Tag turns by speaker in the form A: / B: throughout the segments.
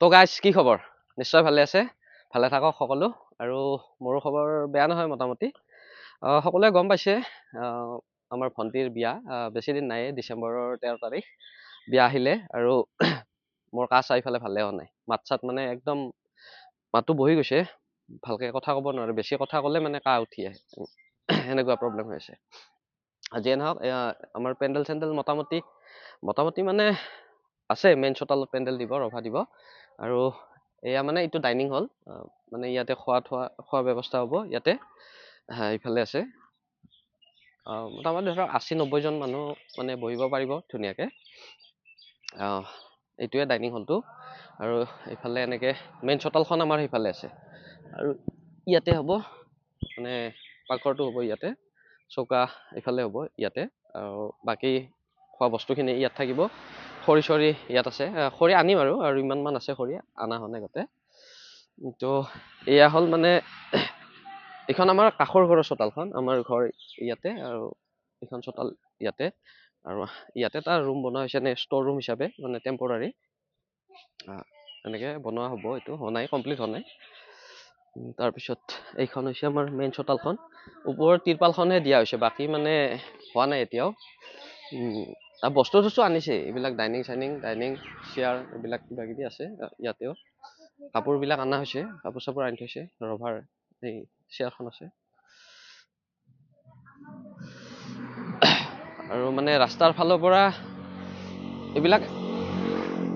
A: তো গাইজ কি খবৰ? নিশ্চয় ভালে আছে। ভালে থাকক সকলো। আৰু মোৰো খবৰ বেয়া নহয় মোটামুটি। সকলোৱে গম পাইছে আমাৰ ভণ্টিৰ বিয়া। আহ, বেছি দিন নাইয়ে ডিচেম্বৰৰ তেৰ তাৰিখ। বিয়া আহিলে আৰু মোৰ কাহ চাহ ইফালে ভালে হোৱা নাই। মাত চাত মানে একদম মাতটো বহি গৈছে। ভালকে কথা ক'ব নোৱাৰে। বেছি কথা ক'লে মানে কাহ উঠি আহে। সেনেকুৱা প্ৰব্লেম হৈ আছে। যিয়ে নহওক আমাৰ পেণ্ডেল চেণ্ডেল মোটামুটি মোটামুটি মানে আছে। মেইন চোতালত পেণ্ডেল দিব ৰভা দিব। আৰু এয়া মানে এইটো ডাইনিং হল মানে ইয়াতে খোৱা থোৱা খোৱা ব্যৱস্থা হ'ব ইয়াতে। ইফালে আছে। মোটামুটি ধৰক আশী নব্বৈজন মানুহ মানে বহিব পাৰিব ধুনীয়াকে। এইটোৱে ডাইনিং হলটো আৰু এইফালে এনেকে মেইন চোতালখন আমাৰ সেইফালে আছে। আৰু ইয়াতে হ'ব মানে পাকঘৰটো হ'ব ইয়াতে। চৌকা এইফালে হ'ব ইয়াতে। আৰু বাকী খোৱা বস্তুখিনি ইয়াত থাকিব। খৰি চৰি ইয়াত আছে। খৰি আনিম আৰু আৰু ইমান মান আছে খৰি অনা হোৱা নাই গোটেই তো এয়া হ'ল মানে এইখন আমাৰ কাষৰ ঘৰৰ চোতালখন আমাৰ ঘৰ ইয়াতে আৰু এইখন চোতাল ইয়াতে। আৰু ইয়াতে এটা ৰুম বনোৱা হৈছে নে ষ্ট'ৰ ৰুম হিচাপে মানে টেম্পৰাৰী এনেকে বনোৱা হ'ব এইটো হোৱা নাই কমপ্লিট হোৱা নাই। তাৰপিছত এইখন হৈছে আমাৰ মেইন চোতালখন। ওপৰৰ তিৰপালখনহে দিয়া হৈছে বাকী মানে হোৱা নাই এতিয়াও। বস্তু চস্তু আনিছে এইবিলাক ডাইনিং চাইনিং ডাইনিং চেয়াৰ এইবিলাক কিবা কিবি আছে ইয়াতেও। কাপোৰবিলাক অনা হৈছে কাপোৰ চাপোৰ আনি থৈছে ৰভাৰ এই চেয়াৰখন আছে। আৰু মানে ৰাস্তাৰ ফালৰ পৰা এইবিলাক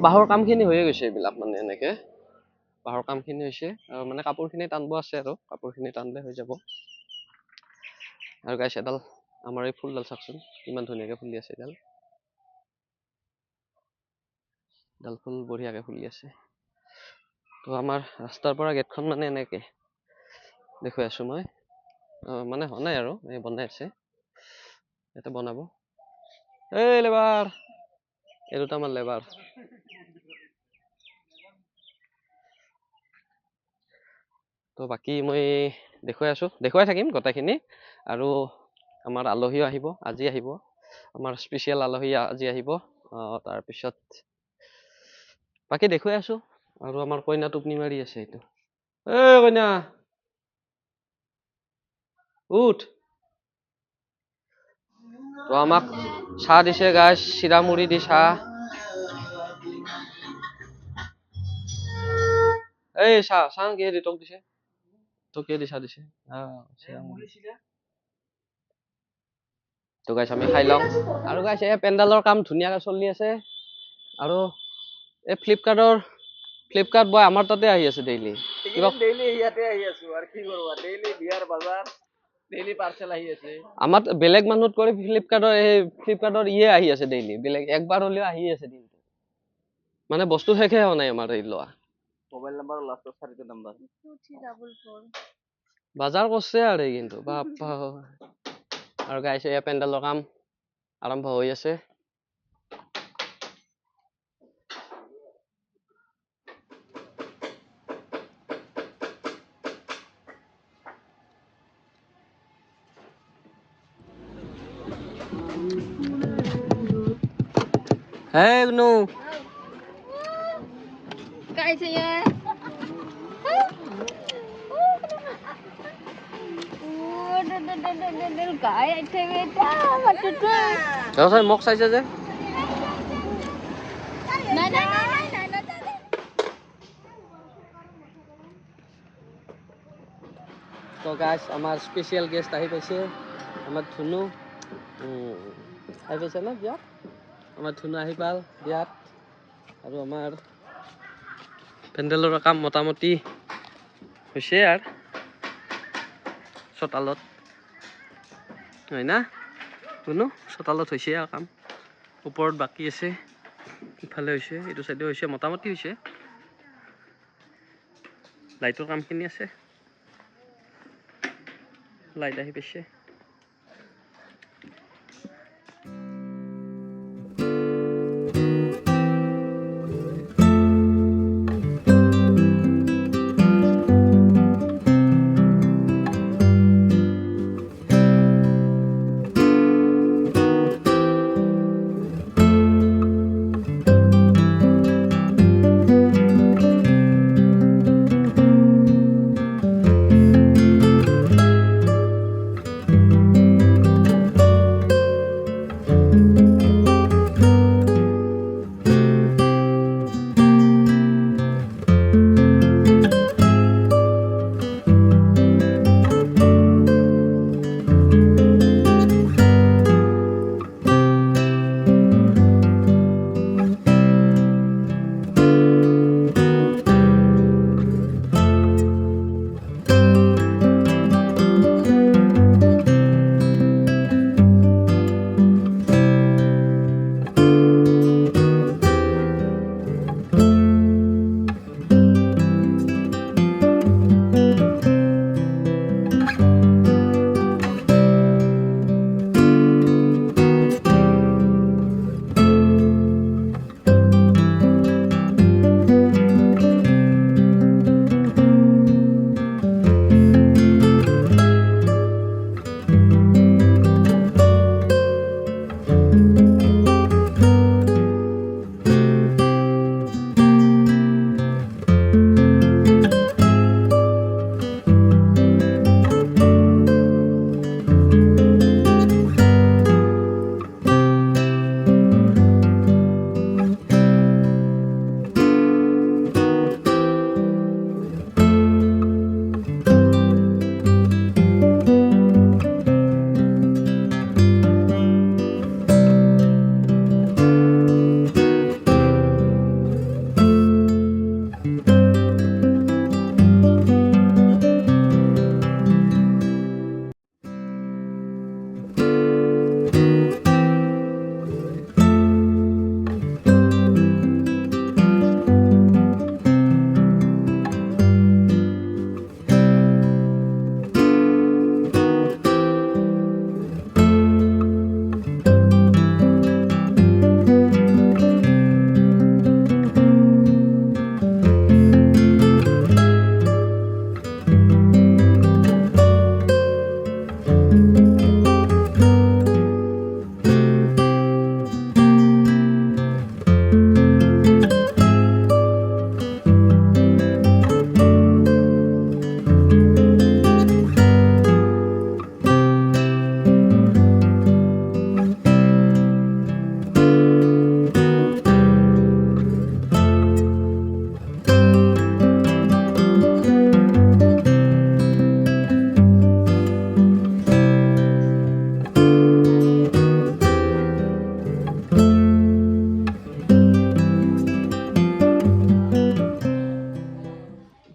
A: বাঁহৰ কামখিনি হৈয়ে গৈছে এইবিলাক মানে এনেকে। বাঁহৰ কামখিনি হৈছে আৰু মানে কাপোৰখিনি টানিব আছে আৰু কাপোৰখিনি টানিলে হৈ যাব। আৰু গাইছ এডাল আমাৰ এই ফুলডাল চাওকচোন ইমান ধুনীয়াকে ফুলি আছে এডাল। এডাল ফুল বঢ়িয়াকে ফুলি আছে। তো আমাৰ ৰাস্তাৰ পৰা গেটখন মানে এনেকে দেখুৱাই আছো মই। মানে হোৱা নাই আৰু এই বনাই আছে। ইয়াতে বনাব। এই লেবাৰ এই দুটামান লেবাৰ। তো বাকী মই দেখুৱাই আছো দেখুৱাই থাকিম গোটেইখিনি। আৰু আমাৰ আলহীও আহিব আজি আহিব। আমাৰ স্পেচিয়েল আলহী আজি আহিব। আহ, তাৰপিছত বাকী দেখুৱাই আছো। আৰু আমাৰ কইনা টোপনি মাৰি আছে এইটো। এ কইনা। উঠ। তো আমাক চাহ দিছে গাছ চিৰা মুড়ি দি চাহ। এই চাহ চাহ কিহে দি, তোক দিছে? তোক কিহে দি চাহ দিছে? তো গাইছ, আমি খাই লওঁ। আৰু গাইছ, এই পেণ্ডেলৰ কাম ধুনীয়াকে চলি আছে। আৰু এই ফ্লিপকাৰ্টৰ ফ্লিপকাৰ্ট বয় আমাৰ তাতে আহি আছে ডেইলি কিবা
B: ডেইলি ইয়াতে আহি আছো আৰু কি কৰোঁ ডেইলি বিয়াৰ বজাৰ ডেইলি পাৰ্চেল আহি আছে।
A: আমাৰ বেলেগ মানুহত কৰি ফ্লিপকাৰ্টৰ এই ফ্লিপকাৰ্টৰ ইয়ে আহি আছে ডেইলি বেলেগ একবাৰ হ'লেও আহি আছে দিনটো। মানে বস্তু শেষে হোৱা নাই আমাৰ এই লোৱা।
B: মোবাইল নাম্বাৰ লাষ্টৰ চাৰিটা নাম্বাৰ
A: বাজাৰ কৰছে আৰু কিন্তু বাপ্পা ঐ। আৰু গাইছে এয়া পেণ্ডেলৰ কাম আৰম্ভ হৈ আছে।
C: đó mà tôi chơi.
A: ৰচোন মোক চাইছে যে
C: Này này này này này này.
A: তো গাইছ আমাৰ স্পেচিয়েল গেষ্ট আহি পাইছে আমাৰ ধুনু উম, আহি পাইছে ন বিয়াত আমাৰ ধুনু পাল বিয়াত আৰু আমাৰ পেণ্ডেলৰ কাম মোটামুটি হৈছে আৰু চোতালত। হয় না? ধুনু চোতালত হৈছে আৰু কাম। ওপৰত বাকী আছে ইফালে হৈছে এইটো চাইডে হৈছে মোটামুটি হৈছে। লাইটৰ কামখিনি আছে। লাইট আহি পাইছে।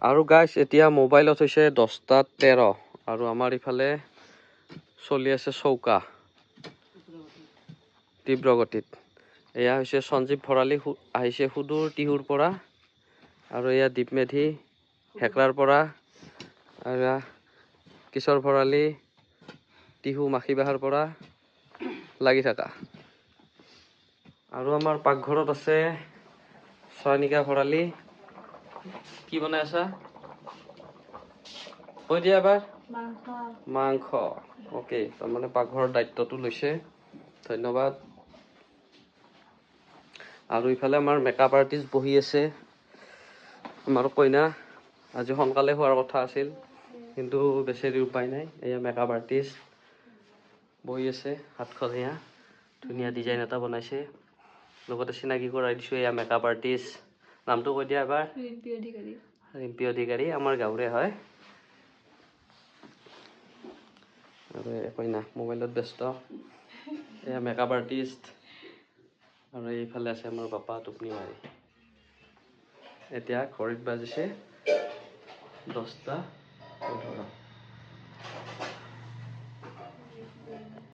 A: আৰু গাইছ এতিয়া মোবাইলত হৈছে দহটা তেৰ আৰু আমাৰ ইফালে চলি আছে চৌকা। তীব্ৰ গতিত এয়া হৈছে সঞ্জীৱ ভৰালী আহিছে সুদূৰ টিহুৰ পৰা আৰু এয়া দীপমেধি হেকৰাৰ পৰা। আৰু কিশোৰ ভৰালী টিহু মাখিবাহাৰ পৰা লাগি থাকা। আৰু আমাৰ পাকঘৰত আছে চয়নিকা ভৰালী। কি বনাই আছা? কৈ দিয়া এবাৰ। মাংস। অ'কে তাৰমানে পাকঘৰৰ দায়িত্বটো লৈছে। ধন্যবাদ। আৰু ইফালে আমাৰ মেকআপ আৰ্টিষ্ট বহি আছে। আমাৰ কইনা। আজি সোনকালে হোৱাৰ কথা আছিল কিন্তু বেচেৰি উপায় নাই। এয়া মেকআপ আৰ্টিষ্ট বহি আছে হাতখনীয়া ধুনীয়া ডিজাইন এটা বনাইছে। লগতে চিনাকি কৰাই দিছোঁ এয়া মেকআপ আৰ্টিষ্ট নামটো কৈ দিয়া এবাৰ। ৰিম্পী অধিকাৰী। আমাৰ গাঁৱৰে হয়। আৰু এই কইনা মোবাইলত ব্যস্ত। এয়া মেকআপ আৰ্টিষ্ট আৰু এইফালে আছে আমাৰ পাপা টোপনি মাৰি। এতিয়া ঘড়ীত বাজিছে দহটা পোন্ধৰ।